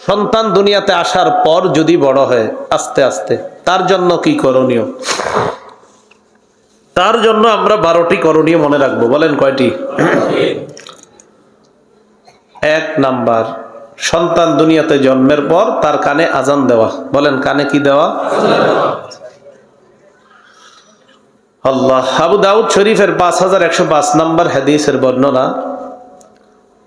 সন্তান দুনিয়াতে আসার পর যদি বড় হয়, আস্তে আস্তে। তার জন্য কি করণীয়? তার জন্য আমরা বারোটি করণীয় মনে রাখব। বলেন কয়টি? এক নাম্বার, সন্তান দুনিয়াতে জন্মের পর তার কানে আজান দেওয়া। বলেন, কানে কি দেওয়া? আল্লাহ, আবু দাউদ শরীফের পাঁচ হাজার একশো পাঁচ নাম্বার হাদিসের বর্ণনা।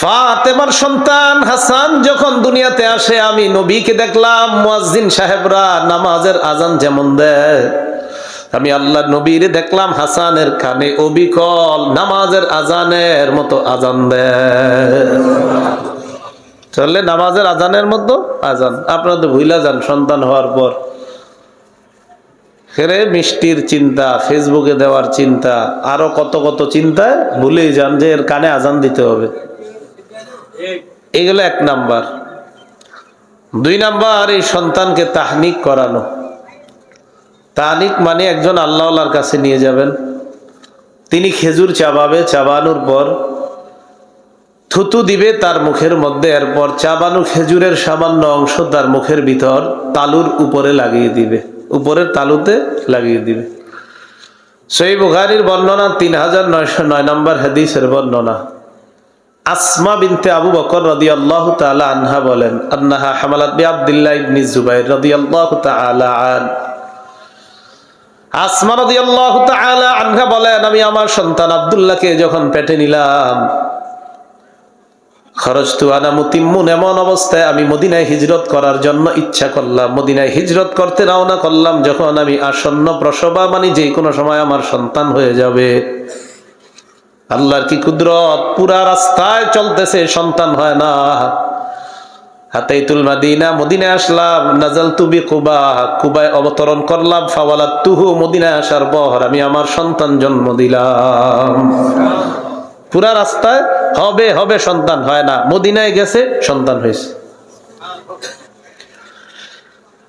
ফাতেমার সন্তান হাসান যখন দুনিয়াতে আসে, আমি নবীকে দেখলাম, মুয়াজ্জিন সাহেবরা নামাজের আজান যেমন দেয়। আমি আল্লাহ নবীর দেখলাম, হাসানের কানে অবিকল নামাজের আজানের মতো আজান দেয়। চললে নামাজের আজানের মতো আজান আপনারা তো ভুইলা যান সন্তান হওয়ার পর। ফেরে মিষ্টির চিন্তা, ফেসবুকে দেওয়ার চিন্তা, আরও কত কত চিন্তায় ভুলেই যান যে এর কানে আজান দিতে হবে। এগুলো এক নাম্বার। দুই নাম্বার, এই সন্তানকে তাহনিক করানো। তাহনিক মানে একজন আল্লাহর কাছে নিয়ে যাবেন। তিনি খেজুর চাবাবে, চাবানোর পর থুতু দিবে তার মুখের মধ্যে, এরপর চাবানো খেজুরের সামান্য অংশ তার মুখের ভিতর তালুর উপরে লাগিয়ে দিবে। উপরের তালুতে লাগিয়ে দিবে। সেই বুখারির বর্ণনা তিন হাজার নয়শো নয় নম্বর হাদিসের বর্ণনা। আসমা বিনতে আবু বকর রাদিয়াল্লাহু তাআলা আনহা বলেন, আন্নাহা হামালাত বি আব্দুল্লাহ ইবনে জুবাইর রাদিয়াল্লাহু তাআলা আন। আসমা রাদিয়াল্লাহু তাআলা আনহা বলেন, আমি আমার সন্তান আব্দুল্লাহকে যখন পেটে নিলাম খরচ তু আনা মুতিম্মুন এমন অবস্থায় আমি মদিনায় হিজরত করার জন্য ইচ্ছা করলাম। মদিনায় হিজরত করতে রওনা করলাম যখন আমি আসন্ন প্রসবা মানে যে কোনো সময় আমার সন্তান হয়ে যাবে। আল্লাহর কি কুদরত? পুরা রাস্তায় চলতেছে, সন্তান হয় না। আসলাম নাজাল তুবি অবতরণ করলাম তুহু আসার পর আমি আমার সন্তান জন্ম দিলাম। পুরা রাস্তায় হবে হবে, সন্তান হয় না। মদিনায় গেছে, সন্তান হয়েছে।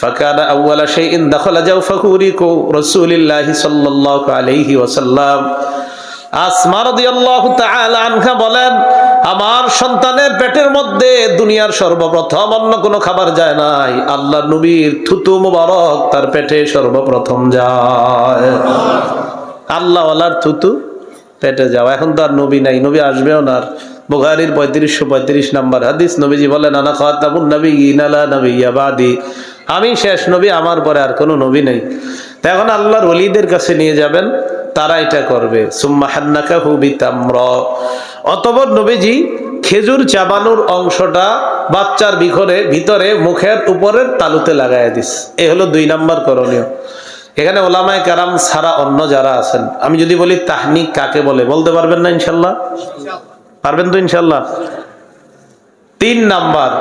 فكان أول شيء دخل جوفه ريق رسول الله صلى الله عليه وسلم আসমা রাদিয়াল্লাহু তাআলা আনহা বলেন আমার সন্তানের পেটের মধ্যে দুনিয়ার সর্বপ্রথম অন্য কোনো খাবার যায় নাই আল্লাহ নবীর থুতু মুবারক তার পেটে সর্বপ্রথম যায় আল্লাহ ওয়ালার থুতু পেটে যাওয়া এখন তো আর নবী নাই নবী আসবেও না আর বুখারির পঁয়ত্রিশশো পঁয়ত্রিশ নাম্বার হাদিস নবীজি বলেন আনা খাতাবুন নবী ইনালা নবী ইয়াবাদি আমি শেষ নবী, আমার পরে আর কোনো নবী নেই। এখন আল্লাহর অলিদের কাছে নিয়ে যাবেন, তারা এটা করবে। অতবর নবীজি খেজুর চাবানোর অংশটা বাচ্চার বিখরে, ভিতরে, মুখের উপরের তালুতে লাগাই দিস। এ হলো দুই নাম্বার করণীয়। এখানে ওলামায় কারাম ছাড়া অন্য যারা আছেন, আমি যদি বলি তাহনিক কাকে বলে, বলতে পারবেন না ইনশাল্লাহ? পারবেন তো ইনশাল্লাহ? তিন নাম্বার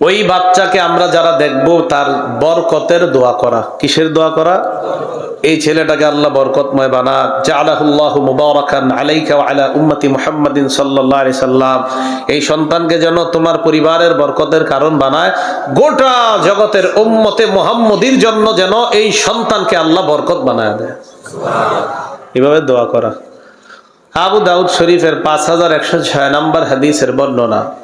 ওই বাচ্চাকে আমরা যারা দেখব, তার বরকতের দোয়া করা। কিসের দোয়া করা? এই ছেলেটাকে আল্লাহ বরকতময় বানা। জালাহুল্লাহ মুবারাকান আলাইকা আলা উম্মতি মুহাম্মাদিন সাল্লাল্লাহু আলাইহি সাল্লাম। এই সন্তানকে যেন তোমার পরিবারের বরকতের কারণ বানায়। গোটা জগতের উম্মতে মুহাম্মদির জন্য যেন এই সন্তানকে আল্লাহ বরকত বানায় দেয়। এভাবে দোয়া করা। আবু দাউদ শরীফের পাঁচ হাজার একশো ছয় নম্বর হাদিসের বর্ণনা।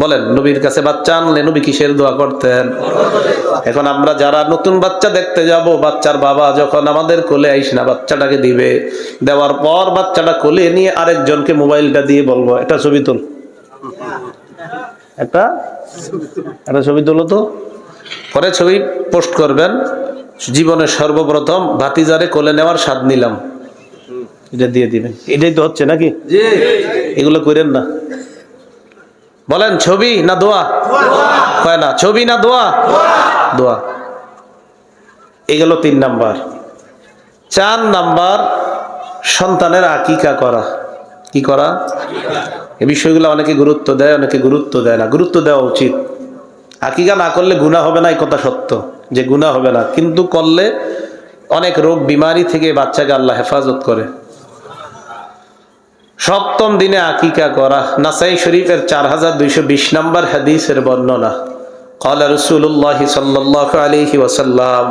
বলেন নবীর কাছে বাচ্চা আনলে নবী কিসের দোয়া করতেন? এখন আমরা যারা নতুন বাচ্চা দেখতে যাব বাচ্চার বাবা যখন আমাদের কোলে আইস না বাচ্চাটাকে দিবে। দেওয়ার পর বাচ্চাটা কোলে নিয়ে আরেকজনকে মোবাইলটা দিয়ে বলব এটা ছবি তুল। একটা? একটা ছবি তুলো তো। পরে ছবি পোস্ট করবেন। জীবনের সর্বপ্রথম ভাতিজারে কোলে নেওয়ার স্বাদ নিলাম। এটা দিয়ে দিবেন। এটাই তো হচ্ছে নাকি? এগুলো করেন না। বলেন ছবি না দোয়া? হয় না ছবি না দোয়া? দোয়া। এগুলো তিন নাম্বার। চার নাম্বার সন্তানের আকিকা করা। কি করা? এই বিষয়গুলো অনেকে গুরুত্ব দেয় অনেকে গুরুত্ব দেয় না। গুরুত্ব দেওয়া উচিত। আকিকা না করলে গুণা হবে না এই কথা সত্য। যে গুণা হবে না কিন্তু করলে অনেক রোগ বিমারি থেকে বাচ্চাকে আল্লাহ হেফাজত করে। সপ্তম দিনে আকিকা করা নাসাই শরীফের চার হাজার দুইশো বিশ নম্বর হাদিসের বর্ণনা قال رسول الله صلى الله عليه وسلم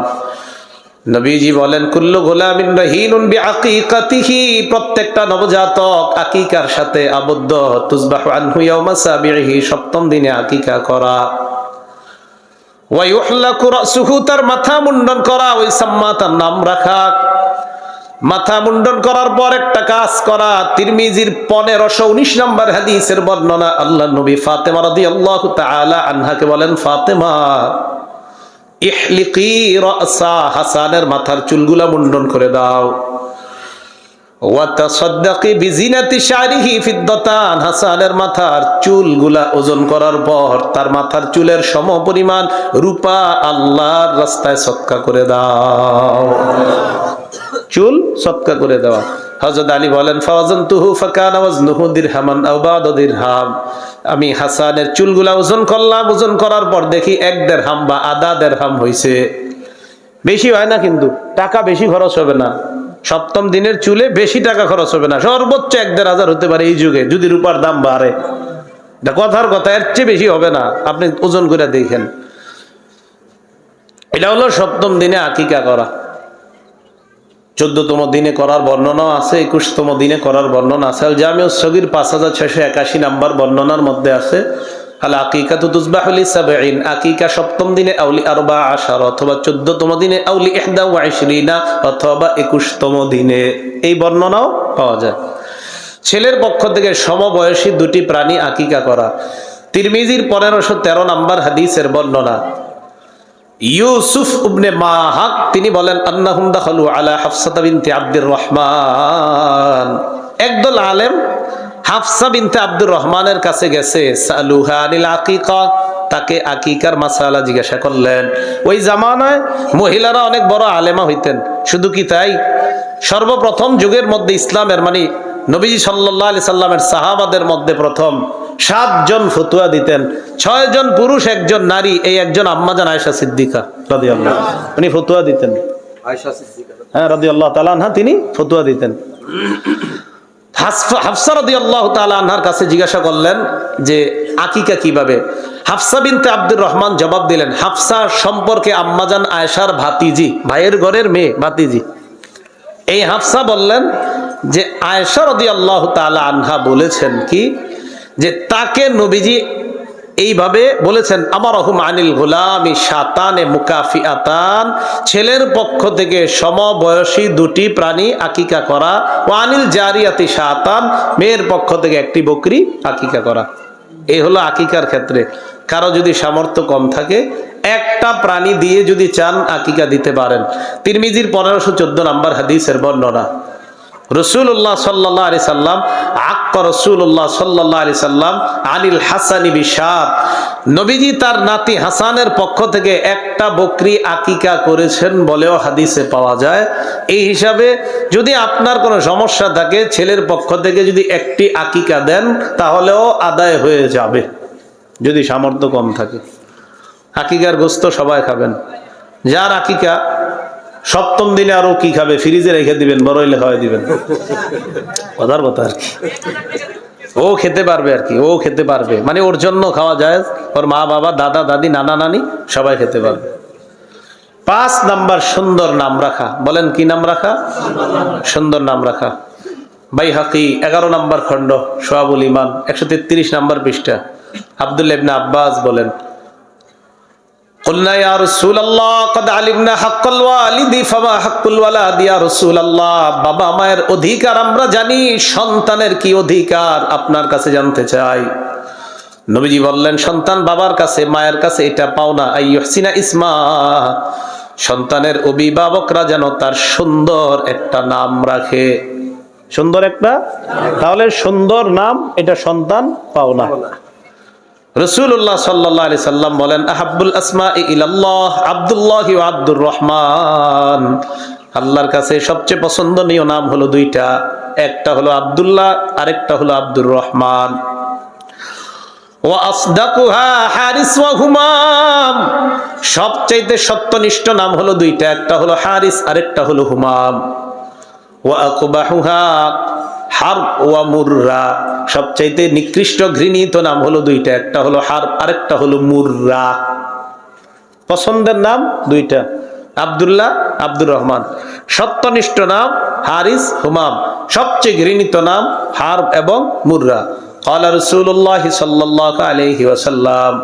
নবীজি বলেন কুল্লু গোলামিন রাহিনুন বিআকিকাতিহি প্রত্যেকটা নবজাতক আকিকার সাথে আবদ্ধ তুসবাহু আনহু ইয়াউমা সাবিহি সপ্তম দিনে আকিকা করা ওয়া ইউহলাকু রাসুহু তার মাথা মুন্ডন করা ওই সাম্মা তার নাম রাখা মাথা মুন্ডন করার পর একটা কাজ করা। তিরমিজির পনেরোশো উনিশ নম্বর হাদিসের বর্ণনা আল্লাহ নবী ফাতেমা রাদি আল্লাহ আনহাকে বলেন, ফাতেমা, ইহলিকি রাসা হাসানের মাথার চুলগুলা মুন্ডন করে দাও। হাসানের মাথার চুলগুলা ওজন করার পর তার মাথার চুলের সম পরিমাণ রূপা আল্লাহর রাস্তায় সৎকা করে দাও। চুল সৎকা করে দেওয়া। হজরত আলী বলেন ফাওয়াজন তুহু ফাকান ওয়াজনুহু দিরহামান আও বাদ দিরহাম। আমি হাসানের চুলগুলা ওজন করলাম, ওজন করার পর দেখি এক দেড়হাম বা আধা দেড়হাম হইছে। বেশি হয় না কিন্তু, টাকা বেশি খরচ হবে না। সপ্তম দিনের চুলে বেশি টাকা খরচ হবে না। সর্বোচ্চ এক দেড় হাজার হতে পারে এই যুগে, যদি রূপার দাম বাড়ে। এটা কথার কথা, এর চেয়ে বেশি হবে না। আপনি ওজন করে দেখেন। এটা হলো সপ্তম দিনে আকিকা করা। চোদ্দতম দিনে করার বর্ণনা আছে, একুশতম দিনে করার বর্ণনা আছে। আল জামিউ সগির পাঁচ হাজার ছয়শো একাশি নাম্বার বর্ণনার মধ্যে আছে আল আকিকা তো তুজবাহুলি সাবেইন আকিকা সপ্তম দিনে আউলি আরবা আশার, অথবা চোদ্দতম দিনে আউলি ইহদা ওয়াইশরিনা অথবা একুশতম দিনে। এই বর্ণনাও পাওয়া যায়। ছেলের পক্ষ থেকে সমবয়সী দুটি প্রাণী আকিকা করা। তিরমিজির পনেরোশো তেরো নাম্বার হাদিসের বর্ণনা ইউসুফ উবনে মাহাক, তিনি বলেন, আন্নাহুম দাখালু আলা হাফসাতা বিনতে আব্দুর রহমান। একদল আলেম হাফসা বিনতে আব্দুর রহমানের কাছে গেছে, সালুহা আনিল আকিকা, তাকে আকিকার মাসালা জিজ্ঞাসা করলেন। ওই জামানায় মহিলারা অনেক বড় আলেমা হইতেন, শুধু কি তাই? সর্বপ্রথম যুগের মধ্যে ইসলামের মানে নবীজি সাল্লাহ আলি সাল্লামের সাহাবাদের মধ্যে প্রথম সাতজন ফতুয়া দিতেন। ছয় জন পুরুষ একজন নারী এই একজন আম্মাজান আয়সা সিদ্দিকা রাদি আল্লাহ উনি ফতুয়া দিতেন। হ্যাঁ রাদি আল্লাহ তালানহা তিনি ফতুয়া দিতেন। হাফসা রাদি আল্লাহ তালানহার কাছে জিজ্ঞাসা করলেন যে আকিকা কীভাবে? হাফসা বিনতে আব্দুর রহমান জবাব দিলেন হাফসা সম্পর্কে আম্মাজান আয়সার ভাতিজি ভাইয়ের ঘরের মেয়ে ভাতিজি। এই হাফসা বললেন যে আয়সা রদি আল্লাহ তালা আনহা বলেছেন কি যে তাকে নবীজি এইভাবে বলেছেন আমার রহম আনিল গোলামি সাতানে মুকাফি আতান ছেলের পক্ষ থেকে সমবয়সী দুটি প্রাণী আকিকা করা ও আনিল জারিয়াতি সাতান মেয়ের পক্ষ থেকে একটি বকরি আকিকা করা। এই হলো আকিকার ক্ষেত্রে। কারও যদি সামর্থ্য কম থাকে, একটা প্রাণী দিয়ে যদি চান আকিকা দিতে পারেন। তিরমিজির পনেরোশো চোদ্দ নাম্বার হাদিসের বর্ণনা রসুল্লাহ সাল্লাহ আলি সাল্লাম, আক্ক রসুল্লাহ সাল্লাহ আলি সাল্লাম, আনিল হাসানি বিশাদ। নবীজি তার নাতি হাসানের পক্ষ থেকে একটা বকরি আকিকা করেছেন বলেও হাদিসে পাওয়া যায়। এই হিসাবে যদি আপনার কোনো সমস্যা থাকে, ছেলের পক্ষ থেকে যদি একটি আকিকা দেন, তাহলেও আদায় হয়ে যাবে। যদি সামর্থ্য কম থাকে। আকিকার গোস্ত সবাই খাবেন। যার আকিকা সপ্তম দিনে আরও কি খাবে? ফ্রিজে রেখে দিবেন বড় হইলে খাওয়াই দিবেন। কথার কথা আর কি। ও খেতে পারবে আর কি, ও খেতে পারবে। মানে ওর জন্য খাওয়া যায়, ওর মা বাবা, দাদা, দাদি, নানা, নানি, সবাই খেতে পারবে। পাঁচ নাম্বার সুন্দর নাম রাখা। বলেন কি নাম রাখা? সুন্দর নাম রাখা। বাই হাকি এগারো নাম্বার খণ্ড সোহাবুল ইমান, একশো তেত্রিশ নাম্বার পৃষ্ঠা। আব্দুল্লাহ ইবনে আব্বাস বলেন قلنا يا رسول الله قد علمنا حق الوالد فما حق الولد يا رسول الله বাবা মায়ের অধিকার আমরা জানি সন্তানের কি অধিকার আপনার কাছে জানতে চাই নবীজি বললেন সন্তান বাবার কাছে মায়ের কাছে এটা পাও না আইয়ুহসিনা ইসমা সন্তানের অভিভাবকরা যেন তার সুন্দর একটা নাম রাখে সুন্দর একটা তাহলে সুন্দর নাম এটা সন্তান পাও না রসুল্লাহ সাল্লাহ আলি সাল্লাম বলেন আহাবুল আসমা ইলাল্লাহ, আব্দুল্লাহ আব্দুর রহমান আল্লাহর কাছে সবচেয়ে পছন্দনীয় নাম হলো দুইটা। একটা হলো আব্দুল্লাহ, আরেকটা হলো আব্দুর রহমান সবচাইতে সত্যনিষ্ঠ নাম হলো দুইটা। একটা হলো হারিস, আরেকটা হলো হুমাম। আকবাহুহা হার ওয়া মুররা সবচাইতে নিকৃষ্ট ঘৃণিত নাম হলো দুইটা একটা হলো হার আরেকটা হলো মুররা পছন্দের নাম দুইটা আব্দুল্লাহ আব্দুর রহমান সত্যনিষ্ঠ নাম হারিস হুমাম সবচেয়ে ঘৃণিত নাম হার এবং মুররা قال رسول الله صلى الله عليه وسلم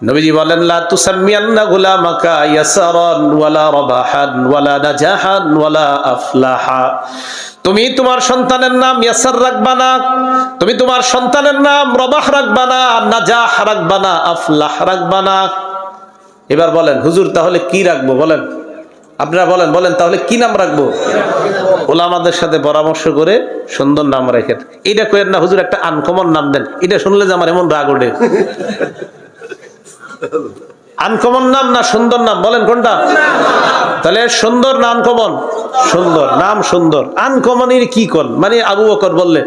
নবীজি বলেন লা তুসাম্মিয়ান্না গুলামাকা ইয়াসারান ওয়ালা রাবাহান ওয়ালা নাজাহান ওয়ালা আফলাহা তুমি তোমার সন্তানের নাম ইয়াসার রাখবা না তুমি তোমার সন্তানের নাম রবাহ রাখবা না নাজাহ রাখবা না আফলাহ রাখবা না এবার বলেন হুজুর তাহলে কি রাখব বলেন? আপনারা বলেন বলেন তাহলে কি নাম রাখব? ওলামাদের সাথে পরামর্শ করে সুন্দর নাম রাখেন এটা কয়েন না হুজুর একটা আনকমন নাম দেন। এটা শুনলে যে আমার এমন রাগ ওঠে। আনকমন নাম না সুন্দর নাম? বলেন কোনটা? তাহলে সুন্দর না আনকমন সুন্দর, নাম সুন্দর। আনকমনের কি কল মানে আবু বকর বললে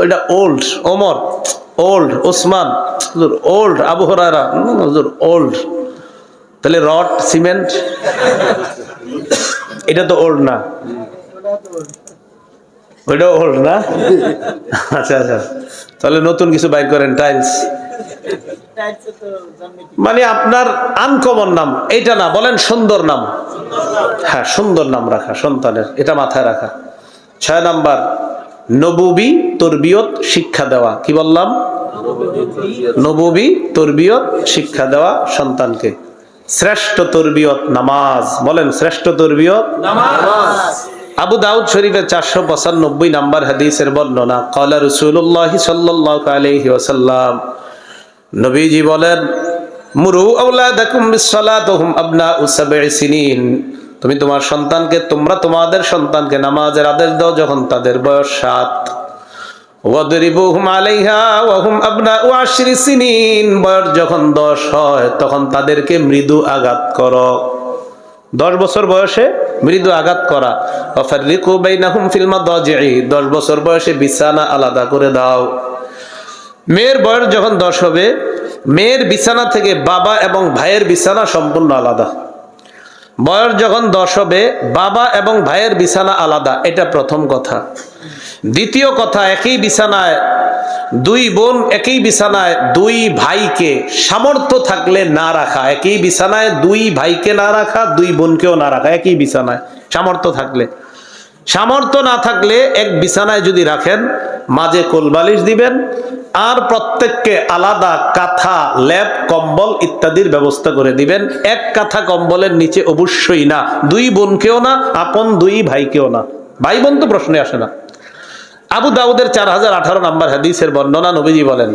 ওইটা ওল্ড ওমর ওল্ড ওসমান ওল্ড আবু হরারা হুজুর ওল্ড তাহলে রড, সিমেন্ট, এটা তো ওল্ড না। ওইটা ওল্ড না? আচ্ছা আচ্ছা। তাহলে নতুন কিছু বাইর করেন টাইলস মানে আপনার আনকমন নাম, এইটা না, বলেন সুন্দর নাম। হ্যাঁ সুন্দর নাম রাখা, সন্তানের, এটা মাথায় রাখা। ছয় নাম্বার, নবুবি তরবিয়ত শিক্ষা দেওয়া, কি বললাম? নবুবি তরবিয়ত শিক্ষা দেওয়া সন্তানকে। শ্রেষ্ঠ তরবিয়ত নামাজ, বলেন শ্রেষ্ঠ তরবিয়ত আবু দাউদ শরীফের চারশো পঁচানব্বই নাম্বার হাদিসের বর্ণনা কলা রসুল্লাহ সাল্লাহ আলহি ওসাল্লাম নবীজি বলেন, মুরু আউলাদাকুম বিসসালাতুহুম আবনাউ সাবঈ সিনিন। তুমি তোমার সন্তানকে, তোমরা তোমাদের সন্তানকে নামাজের আদেশ দাও যখন তাদের বয়স সাত। বয়স যখন দশ হয়, তখন তাদেরকে মৃদু আঘাত করো। দশ বছর বয়সে মৃদু আঘাত করা। দশ বছর বয়সে বিছানা আলাদা করে দাও। মেয়ের বয়স যখন দশ হবে, মেয়ের বিছানা থেকে বাবা এবং ভাইয়ের বিছানা সম্পূর্ণ আলাদা। বয়স যখন দশ হবে, বাবা এবং ভাইয়ের বিছানা আলাদা, এটা প্রথম কথা। দ্বিতীয় কথা, একই বিছানায় দুই বোন, একই বিছানায় দুই ভাইকে সামর্থ্য থাকলে না রাখা। একই বিছানায় দুই ভাইকে না রাখা, দুই বোনকেও না রাখা। একই বিছানায় সামর্থ্য থাকলে। সামর্থ্য না থাকলে এক বিছানায় যদি রাখেন, মাঝে কোলবালিশ দিবেন, আর প্রত্যেককে আলাদা কাঁথা, ল্যাপ, কম্বল ইত্যাদির ব্যবস্থা করে দিবেন। এক কাঁথা কম্বলের নিচে অবশ্যই না। দুই বোনকেও না, আপন দুই ভাইকেও না। ভাই বোন তো প্রশ্নে আসে না। আবু দাউদের চার হাজার আঠারো নাম্বার হাদিসের বর্ণনা নবীজি বলেন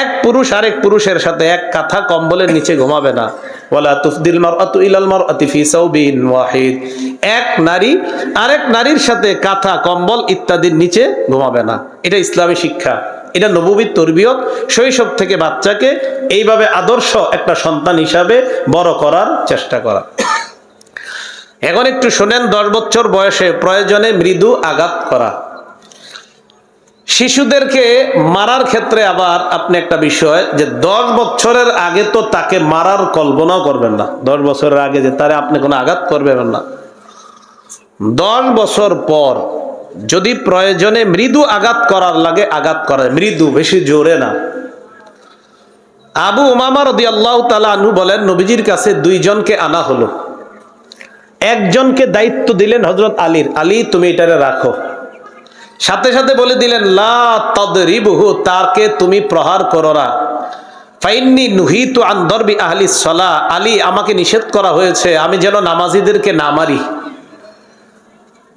এক পুরুষ আরেক পুরুষের সাথে এক কাঁথা কম্বলের নিচে ঘুমাবে না। ওয়ালা তুফদিল মারআতু ইলাল মারআতি ফি সাউবিন ওয়াহিদ। এক নারী, আরেক নারীর সাথে কাঁথা, কম্বল ইত্যাদির নিচে ঘুমাবে না। এটা ইসলামী শিক্ষা। এটা নববীর তরবিয়ত। শৈশব থেকে বাচ্চাকে এইভাবে আদর্শ একটা সন্তান হিসাবে বড় করার চেষ্টা করা। এখন একটু শোনেন, দশ বছর বয়সে প্রয়োজনে মৃদু আঘাত করা। শিশুদেরকে মারার ক্ষেত্রে আবার আপনি একটা বিষয় যে দশ বছরের আগে তো তাকে মারার কল্পনাও করবেন না। দশ বছরের আগে যে তারে আপনি কোনো আঘাত করবেন না। দশ বছর পর যদি প্রয়োজনে মৃদু আঘাত করার লাগে আঘাত করে মৃদু, বেশি জোরে না। আবু উমামা রদি আল্লাহ তালা বলেন, নবীজির কাছে দুইজনকে আনা হলো। একজনকে দায়িত্ব দিলেন হজরত আলীর। আলী, তুমি এটারে রাখো। সাথে সাথে বলে দিলেন, লা তদরিবহু তাকে তুমি প্রহার করো না। ফাইন্নি নুহিতু আন দরবি আহলি সলা, আলী, আমাকে নিষেধ করা হয়েছে, আমি যেন নামাজিদেরকে না মারি।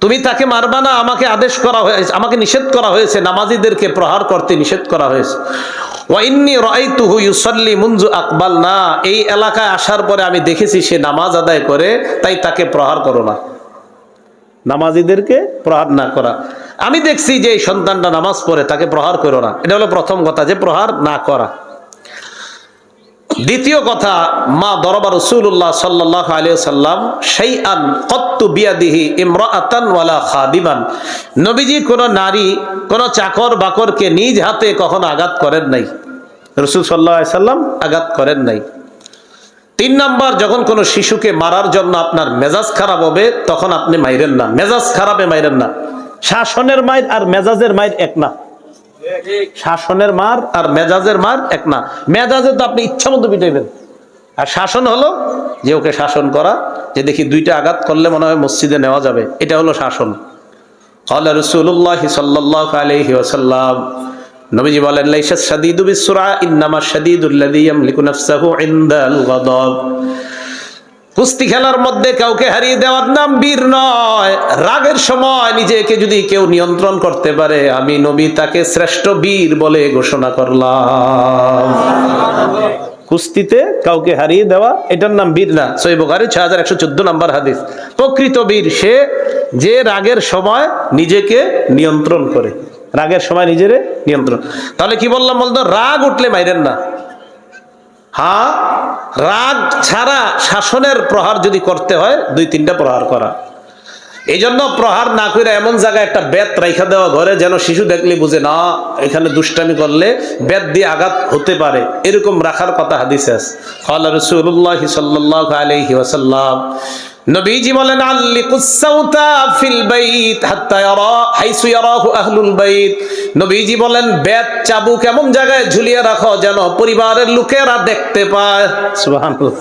তুমি তাকে মারবা না, আমাকে আদেশ করা হয়েছে, আমাকে নিষেধ করা হয়েছে, নামাজিদেরকে প্রহার করতে নিষেধ করা হয়েছে। ওয়াইন্নি রাইতুহু ইউসাল্লি মুনজু আকবাল না এই এলাকায় আসার পরে আমি দেখেছি সে নামাজ আদায় করে, তাই তাকে প্রহার করো না। নামাজিদেরকে প্রহার না করা। আমি দেখছি যে এই সন্তানটা নামাজ পড়ে, তাকে প্রহার করো না। এটা হলো প্রথম কথা, যে প্রহার না করা। দ্বিতীয় কথা, মা দরবার রসুল্লাহ সাল্লাহ আলিয়া সাল্লাম সেই আন কত্তু বিয়াদিহি ইমরাতান ওয়ালা খাদিমান। নবীজি কোন নারী, কোন চাকর বাকরকে নিজ হাতে কখনো আঘাত করেন নাই। রসুল সাল্লাহ সাল্লাম আঘাত করেন নাই। তিন নাম্বার, যখন কোনো শিশুকে মারার জন্য আপনার মেজাজ খারাপ হবে, তখন আপনি মাইরেন না। মেজাজ খারাপে মাইরেন না। শাসনের মায়ের আর মেজাজের মায়ের এক না। শাসনের মার আর মেজাজের মার এক না। মেজাজে তো আপনি ইচ্ছা মতো পিটাইবেন। আর শাসন হলো যে ওকে শাসন করা, যে দেখি দুইটা আঘাত করলে মনে হয় মসজিদে নেওয়া যাবে। এটা হলো শাসন। কলা রসুল্লাহ সাল্লাহ আলহি ওসাল্লাম নবীজি বলেন লাইসা শাদীদু বিসুরা, ইন্নামা শাদীদুল্লাযী ইয়ামলিকু নাফসাহু ইনদাল গাদাব কুস্তি খেলার মধ্যে কাউকে হারিয়ে দেওয়ার নাম বীর নয়। রাগের সময় নিজেকে যদি কেউ নিয়ন্ত্রণ করতে পারে, আমি নবী তাকে শ্রেষ্ঠ বীর বলে ঘোষণা করলাম। কুস্তিতে কাউকে হারিয়ে দেওয়া, এটার নাম বীর না। সই বোকারি ছয় হাজার একশো চোদ্দ নম্বর হাদিস। প্রকৃত বীর সে যে রাগের সময় নিজেকে নিয়ন্ত্রণ করে। রাগের সময় নিজেরে নিয়ন্ত্রণ। তাহলে কি বললাম বলতো? রাগ উঠলে মাইরেন না। হ্যাঁ? রাগ ছাড়া শাসনের প্রহার যদি করতে হয়, দুই তিনটা প্রহার করা। এই জন্য প্রহার না করে এমন জায়গায় একটা বেত রেখা দেওয়া ঘরে যেন শিশু দেখলে বুঝে, না, এখানে দুষ্টামি করলে বেত দিয়ে আঘাত হতে পারে। এরকম রাখার কথা হাদিস আছে। নবীজি বলেন ফিল বাইত হাত্তা ইয়ারা হাইসু ইয়ারাহু আহলুল বাইত। নবীজি বলেন বেত চাবুক এমন জায়গায় ঝুলিয়ে রাখো যেন পরিবারের লোকেরা দেখতে পায়। সুবহানাল্লাহ।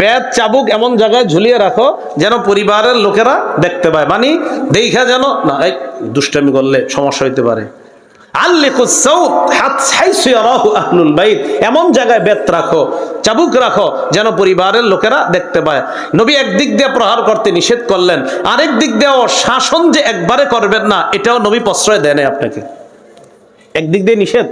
বেত চাবুক এমন জায়গায় ঝুলিয়ে রাখো যেন পরিবারের লোকেরা দেখতে পায়। মানে দেখা যেন না এই দুষ্টামি করলে সমস্যা হইতে পারে। এমন জায়গায় বেত রাখো, চাবুক রাখো, যেন পরিবারের লোকেরা দেখতে পায়। নবী একদিক দিয়ে প্রহার করতে নিষেধ করলেন, আরেক দিক দিয়েও শাসন যে একবারে করবেন না, এটাও নবী প্রশ্রয় দেয় আপনাকে। একদিক দিয়ে নিষেধ,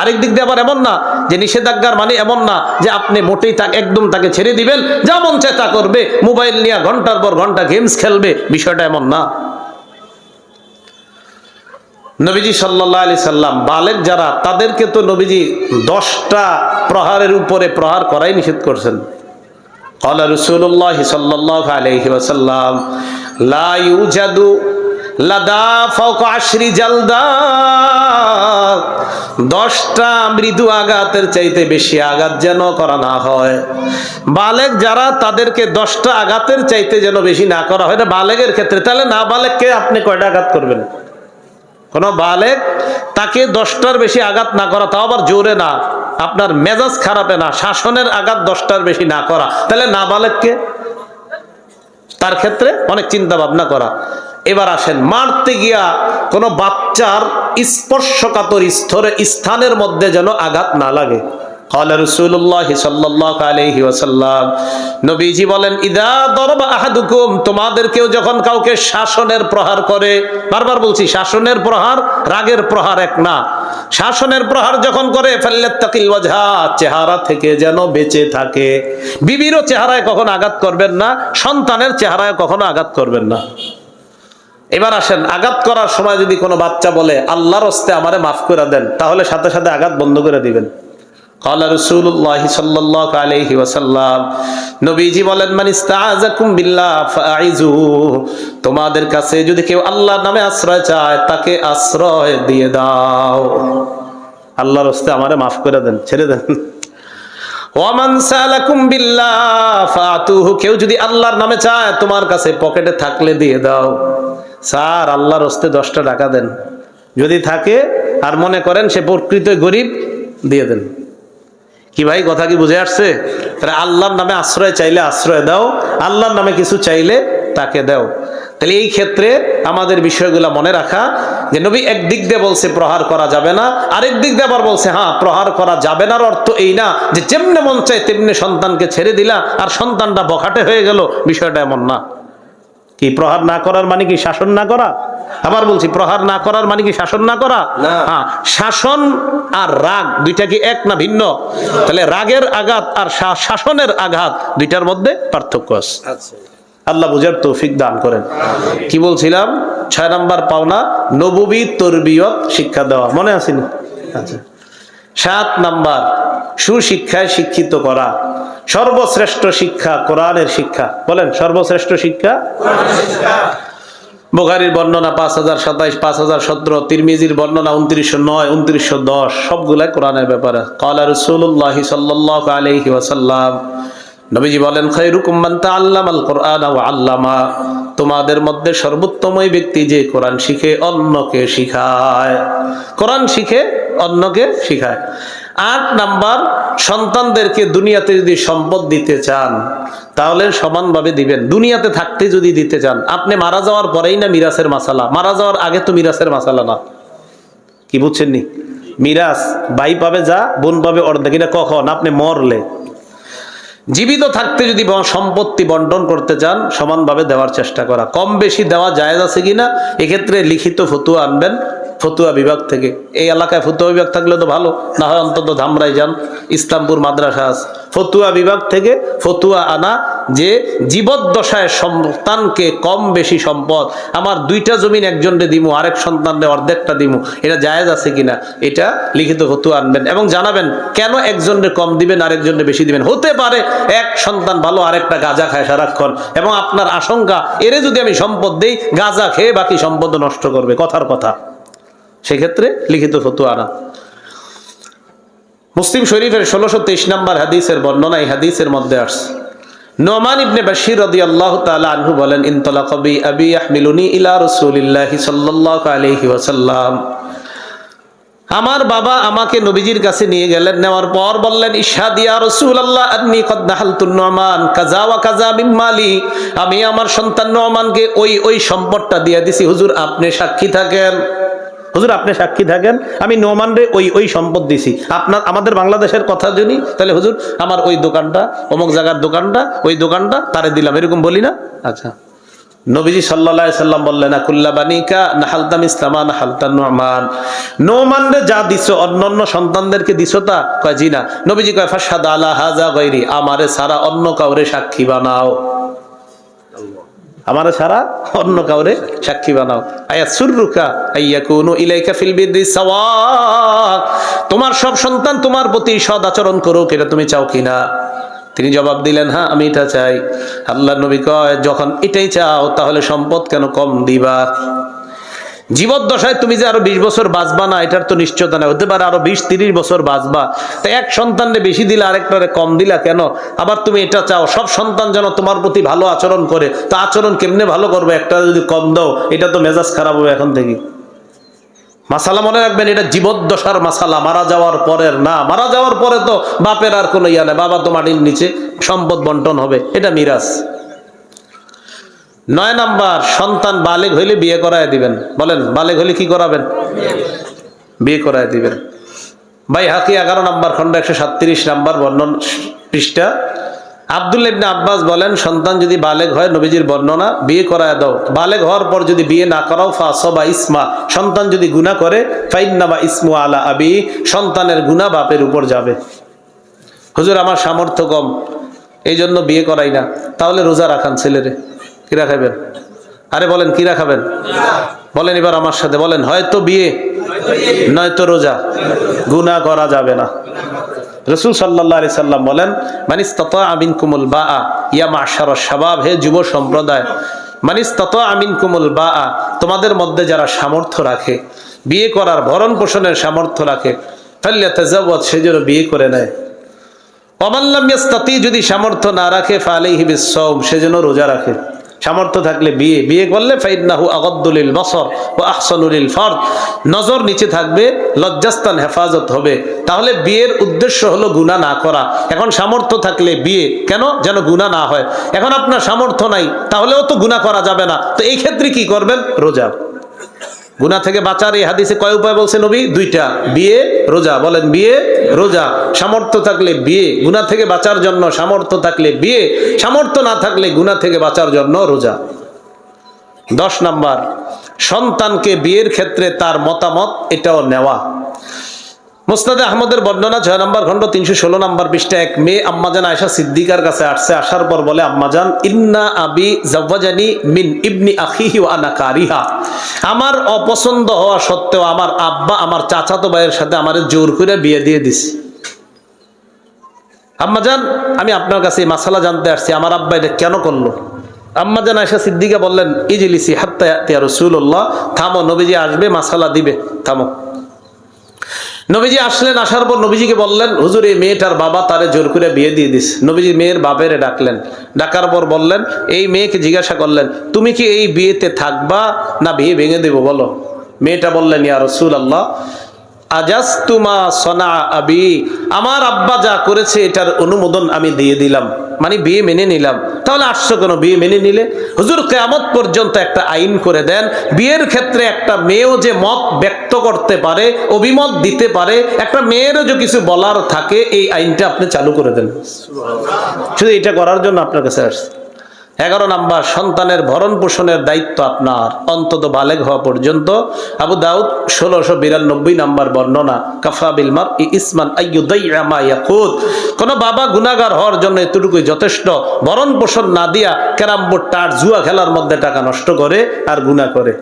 আরেক দিক দিয়ে আবার এমন না, যে নিষেধাজ্ঞার মানে এমন না, যে আপনি মোটেই তাকে, একদম তাকে ছেড়ে দিবেন, যা মন চায় করবে, মোবাইল নিয়ে ঘণ্টার পর ঘণ্টা গেমস খেলবে, বিষয়টা এমন না। নবীজি সাল্লাহ আলি সাল্লাম বালেক যারা, তাদেরকে তো নবীজি দশটা প্রহারের উপরে প্রহার করাই নিষেধ করছেন। কলা রসুল্লাহ সাল্লাহ আলহি আসাল্লাম লাউজাদু লাদা ফক আশ্রি দশটা মৃদু আঘাতের চাইতে বেশি আঘাত যেন করা না হয়। বালেক যারা, তাদেরকে দশটা আঘাতের চাইতে যেন বেশি না করা হয়। না বালেকের ক্ষেত্রে। তাহলে না বালেককে আপনি কয়টা আঘাত করবেন? কোন বালেক তাকে দশটার বেশি আঘাত না করা, তাও আবার জোরে না। আপনার মেজাজ খারাপে না, শাসনের আঘাত দশটার বেশি না করা। তাহলে না বালেককে তার ক্ষেত্রে অনেক চিন্তা ভাবনা করা। এবার আসেন, মারতে গিয়া কোনো বাচ্চার স্পর্শকাতর স্তরে, স্থানের মধ্যে যেন আঘাত না লাগে। قال رسول الله صلى الله عليه وسلم নবীজি বলেন ইদা দরবা আহাদুকুম তোমাদের কেউ যখন কাউকে শাসনের প্রহার করে বারবার বলছি শাসনের প্রহার রাগের প্রহার এক না শাসনের প্রহার যখন করে ফাল্লাত্তাকিল ওয়াজহা চেহারা থেকে যেন বেঁচে থাকে বিবিরও চেহারায় কখনো আঘাত করবেন না সন্তানের চেহারায় কখনো আঘাত করবেন না এবার আসেন আঘাত করার সময় যদি কোনো বাচ্চা বলে আল্লাহর হস্তে আমারে মাফ করে দেন তাহলে সাথে সাথে আঘাত বন্ধ করে দিবেন قال رسول الله صلى الله عليه وسلم নবীজি বলেন মান ইস্তাআযাকুম বিল্লাহ ফাআইযুহু তোমাদের কাছে যদি কেউ আল্লাহর নামে আশ্রয় চায় তাকে আশ্রয় দিয়ে দাও আল্লাহর হস্তে আমারে মাফ করে দেন ছেড়ে দেন ওয়ামান সালাকুম বিল্লাহ ফাতুহু কেউ যদি আল্লাহর নামে চায় তোমার কাছে পকেটে থাকলে দিয়ে দাও স্যার আল্লাহর হস্তে দশটা টাকা দেন যদি থাকে আর মনে করেন সে প্রকৃত গরিব দিয়ে দেন কি ভাই, কথা কি বুঝে আসছে? তাহলে আল্লাহর নামে আশ্রয় চাইলে আশ্রয় দাও, আল্লাহর নামে কিছু চাইলে তাকে দাও। তাহলে এই ক্ষেত্রে আমাদের বিষয়গুলো মনে রাখা, যে নবী একদিক দিয়ে বলছে প্রহার করা যাবে না, আরেক দিক দিয়ে আবার বলছে হ্যাঁ প্রহার করা যাবে না। অর্থ এই না, যে যেমনে মন চায় তেমনি সন্তানকে ছেড়ে দিলা, আর সন্তানটা বখাটে হয়ে গেল, বিষয়টা এমন না। কি প্রহার না করার মানে কি শাসন না করা? আবার বলছি প্রহার না করার মানে কি শাসন না করা? না। হ্যাঁ শাসন আর রাগ দুইটা কি এক না ভিন্ন? তাহলে রাগের আঘাত আর শাসনের আঘাত দুইটার মধ্যে পার্থক্য আছে। আচ্ছা। আল্লাহ বুঝার তৌফিক দান করেন। কি বলছিলাম? ছয় নাম্বার পাওনা নববী তরবিয়ত শিক্ষা দেওয়া। মনে আসেনি আচ্ছা। সাত নাম্বার সুশিক্ষায় শিক্ষিত করা। সর্বশ্রেষ্ঠ শিক্ষা কোরআনের শিক্ষা। বলেন, সর্বশ্রেষ্ঠ শিক্ষা? বোখারির বর্ণনা পাঁচ হাজার সাতাইশ, পাঁচ হাজার সতেরো, তিরমিজির বর্ণনা উনত্রিশশো নয়, উনত্রিশশো দশ, সবগুলাই কোরআনের ব্যাপারে। কলা রসুল্লাহ সাল্লাহ আলহি ওয়াসাল্লাম। নবীজি বলেন খৈরুকুম মান তাআল্লাম আল কোরআন আল্লামা। তোমাদের মধ্যে সর্বোত্তম ব্যক্তি যে কোরআন শিখে অন্যকে শিখায়। কোরআন শিখে অন্যকে শিখায়। আট নাম্বার, সন্তানদেরকে দুনিয়াতে যদি সম্পদ দিতে চান, তাহলে সমানভাবে দিবেন। দুনিয়াতে থাকতে যদি দিতে চান, আপনি মারা যাওয়ার পরেই না মিরাসের মাসালা? মারা যাওয়ার আগে তো মিরাসের মাসালা না। কি বুঝছেন নি মিরাস, ভাই পাবে যা, বোন পাবে অর্ধেক। এটা কখন? আপনি মরলে। জীবিত থাকতে যদি সম্পত্তি বন্টন করতে চান, সমানভাবে দেওয়ার চেষ্টা করা। কম বেশি দেওয়া জায়েজ আছে কিনা? এক্ষেত্রে লিখিত ফতুয়া আনবেন। ফতুয়া বিভাগ থেকে। এই এলাকায় ফতুয়া বিভাগ থাকলে তো ভালো, না হয় অন্তত ধামরাই যান। ইসলামপুর মাদ্রাসা আছে। ফতুয়া বিভাগ থেকে ফতুয়া আনা যে জীবদ্দশায় সন্তানকে কম বেশি সম্পদ, আমার দুইটা জমিন একজনকে দিমু, আরেক সন্তানরে অর্ধেকটা দিমু, এটা জায়েজ আছে কিনা, এটা লিখিত ফতুয়া আনবেন এবং জানাবেন কেন একজনরে কম দিবেন, আরেকজনরে বেশি দিবেন। হতে পারে এক সন্তান ভালো, আরেকটা গাঁজা খায় সারাক্ষণ, এবং আপনার আশঙ্কা, এরে যদি আমি সম্পদ দেই, গাঁজা খেয়ে বাকি সম্পদ নষ্ট করবে, কথার কথা। সেক্ষেত্রে লিখিত ফতুয়া আনা মুসলিম শরীফের ষোলোশো তেইশ নম্বর হাদিসের বর্ণনা এই হাদিসের মধ্যে আসছে। নোমান ইবনে বাশির রাদিয়াল্লাহু তাআলা আনহু বলেন, ইনতালাক বি আবি ইয়াহমিলুনি ইলা রাসূলিল্লাহি সাল্লাল্লাহু আলাইহি ওয়াসাল্লাম। আমার বাবা আমাকে নবীজির কাছে নিয়ে গেলেন, নেওয়ার পর বললেন, ইশহাদ ইয়া রাসূলুল্লাহ, আন্নী কদ দাহালতু নুমান, কাজা ওয়া কাজা আমি আমার সন্তান নোমানকে ওই ওই সম্পদটা দিয়ে দিছি। হুজুর, আপনি সাক্ষী থাকেন। হুজুর আপনি সাক্ষী থাকেন আমি নোমান রে ওই ওই সম্পদ দিছি। আপনার আমাদের বাংলাদেশের কথা জানি তাহলে হুজুর আমার ওই দোকানটা অমুক জায়গার দোকানটা ওই দোকানটা তারে দিলাম এরকম বলি না? আচ্ছা। নবীজি সাল্লাল্লাহু আলাইহি সাল্লাম বললেন কুল্লা বানিকা নাহালতাম ইসলামা নাহালতান নোমান। নোমান রে যা দিছো অন্যান্য সন্তানদেরকে দিছো তা? কয় জি না। নবীজি কয় ফাশহাদ আলা হাজা গায়রি। আমারে সারা অন্য কাউরে সাক্ষী বানাও। আমারে সারা অন্য কাউরে সাক্ষী বানাও। আয়া সুররুকা কোন ইলাইকা ফিল তোমার সব সন্তান তোমার প্রতি সদ আচরণ করুক, এটা তুমি চাও কিনা? তিনি জবাব দিলেন হ্যাঁ আমি এটা চাই। আল্লাহ নবী কয়, যখন এটাই চাও, তাহলে সম্পদ কেন কম দিবা? জীবদ্দশায় তুমি যে আরও বিশ বছর বাঁচবা না, এটার তো নিশ্চয়তা নেই। হতে পারে আরও বিশ তিরিশ বছর বাঁচবা। তো এক সন্তানরে বেশি দিলা আরেকটারে কম দিলা কেন? আবার তুমি এটা চাও, সব সন্তান যেন তোমার প্রতি ভালো আচরণ করে। তো আচরণ কেমনে ভালো করবে? একটা যদি কম দাও, এটা তো মেজাজ খারাপ হবে এখন থেকে। মাসালা মনে রাখবেন, এটা জীবদ্দশার মাসালা। মারা যাওয়ার পরের না, মারা যাওয়ার পরে তো বাপের আর কোনো ইয়া নেই। বাবা তো মাটির নিচে সম্পদ বন্টন হবে, এটা মিরাজ। নয় নাম্বার, সন্তান বালেগ হইলে বিয়ে করায় দিবেন। বলেন, বালেগ হইলে কি করাবেন? বিয়ে করায় দিবেন। ভাই, হাকি এগারো নাম্বার খন্ড একশো সাতত্রিশ নাম্বার বর্ণন পৃষ্ঠা। আব্দুল ইবনে আব্বাস বলেন, সন্তান যদি বালেগ হয়, নবীজির বর্ণনা, বিয়ে করায় দাও। বালেগ হওয়ার পর যদি বিয়ে না করাও ফাসবা ইসমা। সন্তান যদি গুনাহ করে ফাইন্নামা ইসমু আলা আবি। সন্তানের গুনাহ বাপের উপর যাবে। হুজুর, আমার সামর্থ্য কম এই জন্য বিয়ে করাই না। তাহলে রোজা রাখান ছেলেরে। কি রাখাবেন আরে বলেন, কিরা খাবেন? বলেন এবার আমার সাথে, বলেন, হয়তো বিয়ে, নয়তো রোজা, গুনাহ করা যাবে না। রসুল সাল্লাহ আলি সাল্লাম বলেন মানিস তত আমিন কুমুল বা ইয়া মাশার শাবাব হে যুব সম্প্রদায় মানিস তত আমিন কুমুল বা তোমাদের মধ্যে যারা সামর্থ্য রাখে, বিয়ে করার ভরণ পোষণের সামর্থ্য রাখে ফাল্লা তাজাওয়াত সে যেন বিয়ে করে নেয়। অমাল্লাম যদি সামর্থ্য না রাখে ফালেহি বিসওম সে যেন রোজা রাখে। সামর্থ্য থাকলে বিয়ে। বিয়ে করলে ফাইদনাহু আগদ্দুলিল বসর ও আহসানুলিল ফর্দ নজর নিচে থাকবে লজ্জাস্তান হেফাজত হবে। তাহলে বিয়ের উদ্দেশ্য হলো গুণা না করা। এখন সামর্থ্য থাকলে বিয়ে। কেন? যেন গুণা না হয়। এখন আপনার সামর্থ্য নাই, তাহলেও তো গুণা করা যাবে না। তো এই ক্ষেত্রে কি করবেন? রোজা। গুনা থেকে বাঁচার এই হাদিসে কয় উপায় বলছে নবী? দুইটা। বিয়ে, রোজা। বলেন, বিয়ে, রোজা। সামর্থ্য থাকলে বিয়ে গুনা থেকে বাঁচার জন্য সামর্থ্য থাকলে বিয়ে, সামর্থ্য না থাকলে গুনা থেকে বাঁচার জন্য রোজা। দশ নাম্বার, সন্তানকে বিয়ের ক্ষেত্রে তার মতামত এটাও নেওয়া। মুস্তাদে আহমদের বর্ণনা ছয় নম্বর খন্ড তিনশো ষোলো নম্বর পৃষ্ঠা এক। মেয়ে আম্মাজান আয়সা সিদ্দিকার কাছে আসছে, আসার পর বলে, আম্মাজান, ইন্না আবি জাওয়াজানি মিন ইবনি আখিহি আনা কারিহা। আমার অপছন্দ হওয়া সত্ত্বেও আমার আব্বা, আমার চাচাতো ভাইয়ের সাথে আমার জোর করে বিয়ে দিয়ে দিছে। আম্মাজান, আমি আপনার কাছে এই মাসালা জানতে আসছি, আমার আব্বা এটা কেন করল? আম্মাজান আয়সা সিদ্দিকা বললেন, ইজিলিসি হাত্তা রাসূলুল্লাহ, থামো, নবীজি আসবে, মাসালা দিবে, থামো। নবীজি আসলেন, আসার পর নবীজিকে বললেন, হুজুর, এই মেয়েটার বাবা তারে জোর করে বিয়ে দিয়ে দিস। নবীজি মেয়ের বাপেরে ডাকলেন। ডাকার পর বললেন, এই মেয়েকে জিজ্ঞাসা করলেন, তুমি কি এই বিয়েতে থাকবা না বিয়ে ভেঙে দেবো বলো? মেয়েটা বললেন, ইয়া রসুল আল্লাহ আজাস্তুমা সনা আবি। আমার আব্বা যা করেছে এটার অনুমোদন আমি দিয়ে দিলাম। মানে বিয়ে মেনে নিলাম। তাহলে আসছো কেন বিয়ে মেনে নিলে? হুজুর কেয়ামত পর্যন্ত একটা আইন করে দেন বিয়ের ক্ষেত্রে একটা মেয়েও যে মত ব্যক্ত করতে পারে অভিমত দিতে পারে একটা মেয়েরও যে কিছু বলার থাকে এই আইনটা আপনি চালু করে দেন। শুধু এটা করার জন্য আপনার কাছে আসছে। এগারো নাম্বার, সন্তানের ভরণ পোষণের দায়িত্ব আপনার। অন্তত বালেগ হওয়া পর্যন্ত। আবু দাউদ, ষোলোশো বিরানব্বই নাম্বার বর্ণনা। কাফা বিলমার ইসমান আইয়ুদাইয়াকুদ কোন বাবা গুনাগার হওয়ার জন্য এতটুকুই যথেষ্ট। ভরণ পোষণ না দিয়া ক্যারাম বোর্ড টার জুয়া খেলার মধ্যে টাকা নষ্ট করে আর গুণা করে।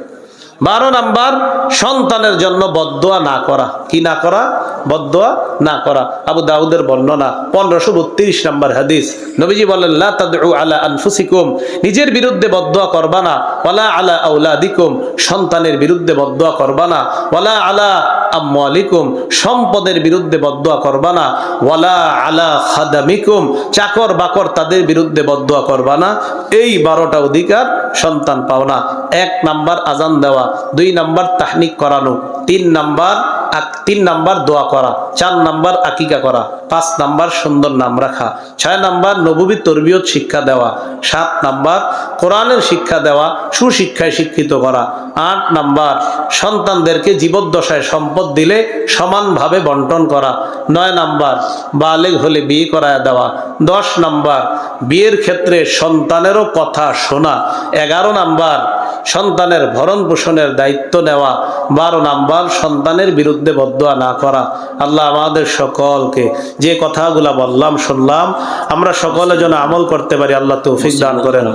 বারো নাম্বার, সন্তানের জন্য বদোয়া না করা। কি না করা? বদোয়া না করা। আবু দাউদের বর্ণনা, পনেরোশো বত্রিশ নাম্বার হাদিস। নবীজি বলেন আলা আনফুসিকুম। নিজের বিরুদ্ধে বদোয়া করবা না। ওয়ালা আলা আউলাদিকুম। সন্তানের বিরুদ্ধে বদোয়া করবা না। ওয়ালা আলা আম্মালিকুম সম্পদের বিরুদ্ধে বদোয়া করবা না। ওয়ালা আলা খাদামিকুম। চাকর বাকর তাদের বিরুদ্ধে বদোয়া করবা না। এই বারোটা অধিকার সন্তান পাওনা এক নাম্বার আজান দেওয়া। দুই নাম্বার তাহনিক করানো। তিন নাম্বার তিন নাম্বার দোয়া করা, চার নাম্বার আকিকা করা, পাঁচ নাম্বার সুন্দর নাম রাখা, ছয় নাম্বার নবী তরবিয়ত শিক্ষা দেওয়া, সাত নাম্বার কোরআনের শিক্ষা দেওয়া, সুশিক্ষায় শিক্ষিত করা, আট নাম্বার সন্তানদেরকে জীবদ্দশায় সম্পদ দিলে সমানভাবে বন্টন করা, নয় নাম্বার বালেগ হলে বিয়ে করায় দেওয়া, দশ নাম্বার বিয়ের ক্ষেত্রে সন্তানেরও কথা শোনা, এগারো নাম্বার সন্তানের ভরণ পোষণের দায়িত্ব নেওয়া, বারো নাম্বার সন্তানের বিরুদ্ধে বদয়া না করা। আল্লাহ আমাদের সকলকে যে কথাগুলা বললাম, শুনলাম, আমরা সকলে যেন আমল করতে পারি, আল্লাহ তৌফিক দান করেন।